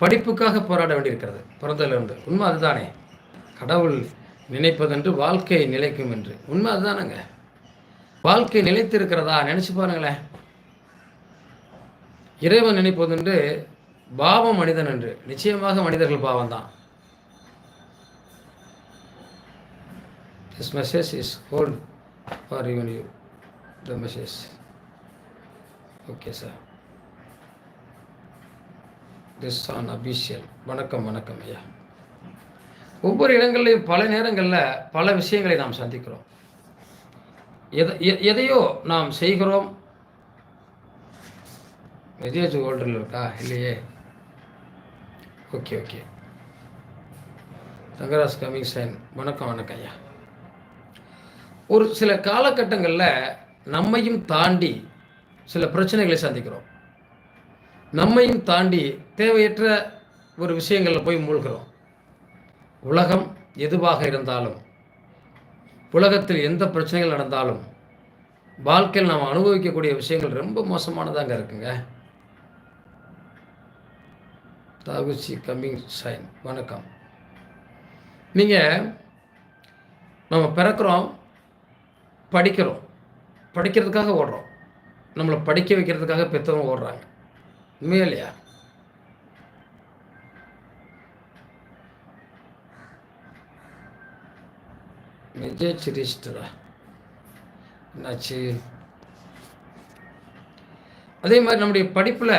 படிப்புக்காக போராட வேண்டியிருக்கிறது. பிறந்ததிலிருந்து. உண்மை அதுதானே. கடவுள் நினைப்பதென்று வாழ்க்கை நிலைக்கும் என்று. உண்மை அதுதானங்க. வாழ்க்கை நிலைத்து இருக்கிறதா நினச்சி பாருங்களேன். இறைவன் நினைப்பதென்று பாவம் மனிதன் என்று. நிச்சயமாக மனிதர்கள் பாவம் தான் this message is hold for even you the message okay sir this unofficial வணக்கம் வணக்கம் ஐயா. ஒவ்வொரு இடங்கள்லையும் பல நேரங்களில் பல விஷயங்களை நாம் சந்திக்கிறோம். எதை எ- எதையோ நாம் செய்கிறோம். மெசேஜ் ஹோல்டரில் இருக்கா? இல்லையே. Okay okay. Thangaraj coming sign வணக்கம் வணக்கம் ஐயா. ஒரு சில காலகட்டங்களில் நம்மையும் தாண்டி சில பிரச்சனைகளை சந்திக்கிறோம். நம்மையும் தாண்டி தேவையற்ற ஒரு விஷயங்களில் போய் மூழ்கிறோம். உலகம் எதுவாக இருந்தாலும் உலகத்தில் எந்த பிரச்சனைகள் நடந்தாலும் வாழ்க்கையில் நாம் அனுபவிக்கக்கூடிய விஷயங்கள் ரொம்ப மோசமானதாங்க இருக்குங்க. தாகுச்சி கம்மிங் சைன். வணக்கம். நீங்கள் நம்ம பிறக்கிறோம் படிக்கிறோம். படிக்கிறதுக்காக ஓடுறோம். நம்மளை படிக்க வைக்கிறதுக்காக பெற்றவங்க ஓடுறாங்க. உண்மையா இல்லையா நிஜ ரீஸ்டரா என்னாச்சு? அதே மாதிரி நம்முடைய படிப்பில்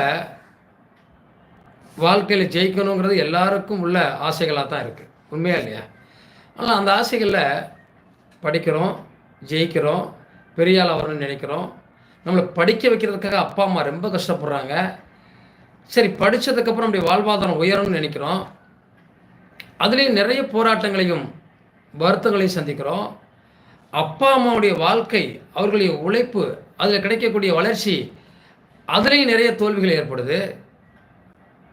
வாழ்க்கையில் ஜெயிக்கணுங்கிறது எல்லாருக்கும் உள்ள ஆசைகளாக தான் இருக்குது உண்மையா இல்லையா? ஆனால் அந்த ஆசைகளில் படிக்கிறோம் ஜெயிக்கிறோம் பெரிய ஆள் வரணும்னு நினைக்கிறோம். நம்மளை படிக்க வைக்கிறதுக்காக அப்பா அம்மா ரொம்ப கஷ்டப்படுறாங்க. சரி படித்ததுக்கப்புறம் நம்முடைய வாழ்வாதாரம் உயரணும்னு நினைக்கிறோம். அதுலேயும் நிறைய போராட்டங்களையும் வருத்தங்களையும் சந்திக்கிறோம். அப்பா அம்மாவுடைய வாழ்க்கை அவர்களுடைய உழைப்பு அதில் கிடைக்கக்கூடிய வளர்ச்சி அதுலேயும் நிறைய தோல்விகள் ஏற்படுது.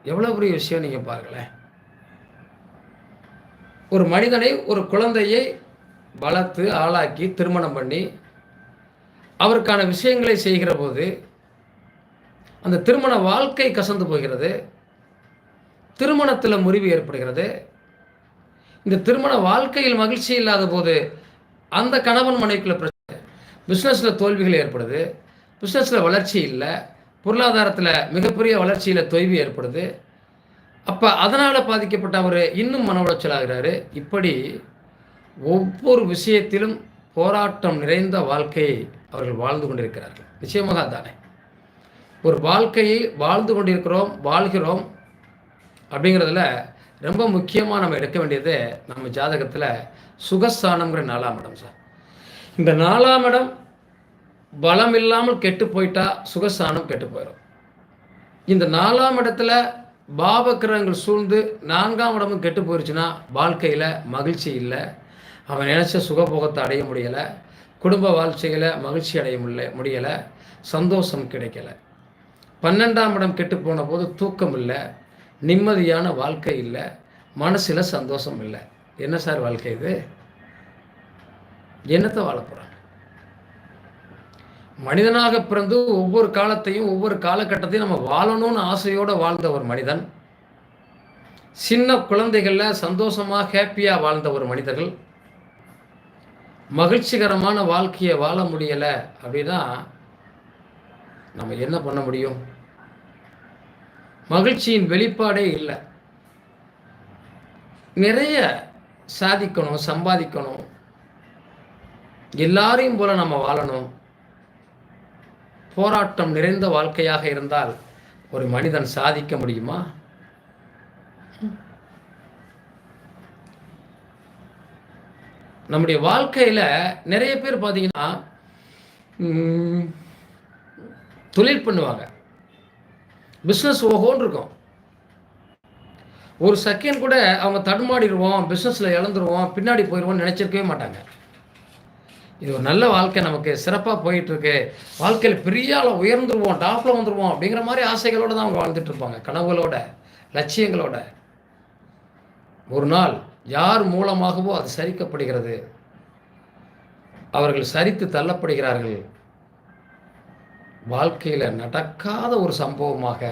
எவ்வளோ பெரிய விஷயம் நீங்கள் பாருங்களேன். ஒரு மனிதனை ஒரு குழந்தையை வளர்த்து ஆளாக்கி திருமணம் பண்ணி அவருக்கான விஷயங்களை செய்கிற போது அந்த திருமண வாழ்க்கை கசந்து போகிறது. திருமணத்தில் முறிவு ஏற்படுகிறது. இந்த திருமண வாழ்க்கையில் மகிழ்ச்சி இல்லாத போது அந்த கணவன் மனைவிக்குள்ள பிரச்சனை. பிஸ்னஸில் தோல்விகள் ஏற்படுது. பிஸ்னஸில் வளர்ச்சி இல்லை. பொருளாதாரத்தில் மிகப்பெரிய வளர்ச்சியில் தொய்வு ஏற்படுது. அப்போ அதனால் பாதிக்கப்பட்ட அவர் இன்னும் மன உளைச்சலாகிறாரு இப்படி ஒவ்வொரு விஷயத்திலும் போராட்டம் நிறைந்த வாழ்க்கையை அவர்கள் வாழ்ந்து கொண்டிருக்கிறார்கள். நிச்சயமாக அதானே. ஒரு வாழ்க்கையை வாழ்ந்து கொண்டிருக்கிறோம் வாழ்கிறோம் அப்படிங்கிறதுல ரொம்ப முக்கியமாக நம்ம எடுக்க வேண்டியது நம்ம ஜாதகத்தில் சுகஸ்தானம்ங்கிற நாலாம் இடம் சார். இந்த நாலாம் இடம் பலம் இல்லாமல் கெட்டு போயிட்டா சுகஸ்தானம் கெட்டு போயிடும் இந்த நாலாம் இடத்துல பாவக்கிரகங்கள் சூழ்ந்து நான்காம் இடமும் கெட்டு போயிடுச்சுன்னா வாழ்க்கையில் மகிழ்ச்சி இல்லை. அவன் நினச்ச சுகபோகத்தை அடைய முடியலை. குடும்ப வாழ்க்கையில் மகிழ்ச்சி அடைய முடியல முடியலை. சந்தோஷம் கிடைக்கல. பன்னெண்டாம் இடம் கெட்டு போன போது தூக்கம் இல்லை நிம்மதியான வாழ்க்கை இல்லை மனசில் சந்தோஷம் இல்லை. என்ன சார் வாழ்க்கை இது? என்னத்தை வாழ போகிறாங்க மனிதனாக பிறந்து ஒவ்வொரு காலத்தையும் ஒவ்வொரு காலகட்டத்தையும் நம்ம வாழணும்னு ஆசையோடு வாழ்ந்த ஒரு மனிதன் சின்ன குழந்தைகளில் சந்தோஷமாக ஹாப்பியாக வாழ்ந்த ஒரு மனிதர்கள் மகிழ்ச்சிகரமான வாழ்க்கையை வாழ முடியலை அப்படின்னா நம்ம என்ன பண்ண முடியும்? மகிழ்ச்சியின் வெளிப்பாடே இல்லை. நிறைய சாதிக்கணும் சம்பாதிக்கணும். எல்லாரையும் போல நம்ம வாழணும். போராட்டம் நிறைந்த வாழ்க்கையாக இருந்தால் ஒரு மனிதன் சாதிக்க முடியுமா? நம்முடைய வாழ்க்கையில் நிறைய பேர் பார்த்தீங்கன்னா தொழில் பண்ணுவாங்க. பிஸ்னஸ் ஓகோன்னு இருக்கும். ஒரு செகண்ட் கூட அவங்க தடுமாடிடுவோம் பிஸ்னஸில் இழந்துருவோம் பின்னாடி போயிடுவோம்னு நினச்சிருக்கவே மாட்டாங்க. இது ஒரு நல்ல வாழ்க்கை நமக்கு சிறப்பாக போயிட்டுருக்கு. வாழ்க்கையில் பெரிய அளவு உயர்ந்துருவோம் டாப்பில் வந்துடுவோம் அப்படிங்கிற மாதிரி ஆசைகளோடு தான் அவங்க வாழ்ந்துட்டு இருப்பாங்க. கனவுகளோட லட்சியங்களோட. ஒரு நாள் யார் மூலமாகவோ அது சரிக்கப்படுகிறது. அவர்கள் சரித்து தள்ளப்படுகிறார்கள். வாழ்க்கையில் நடக்காத ஒரு சம்பவமாக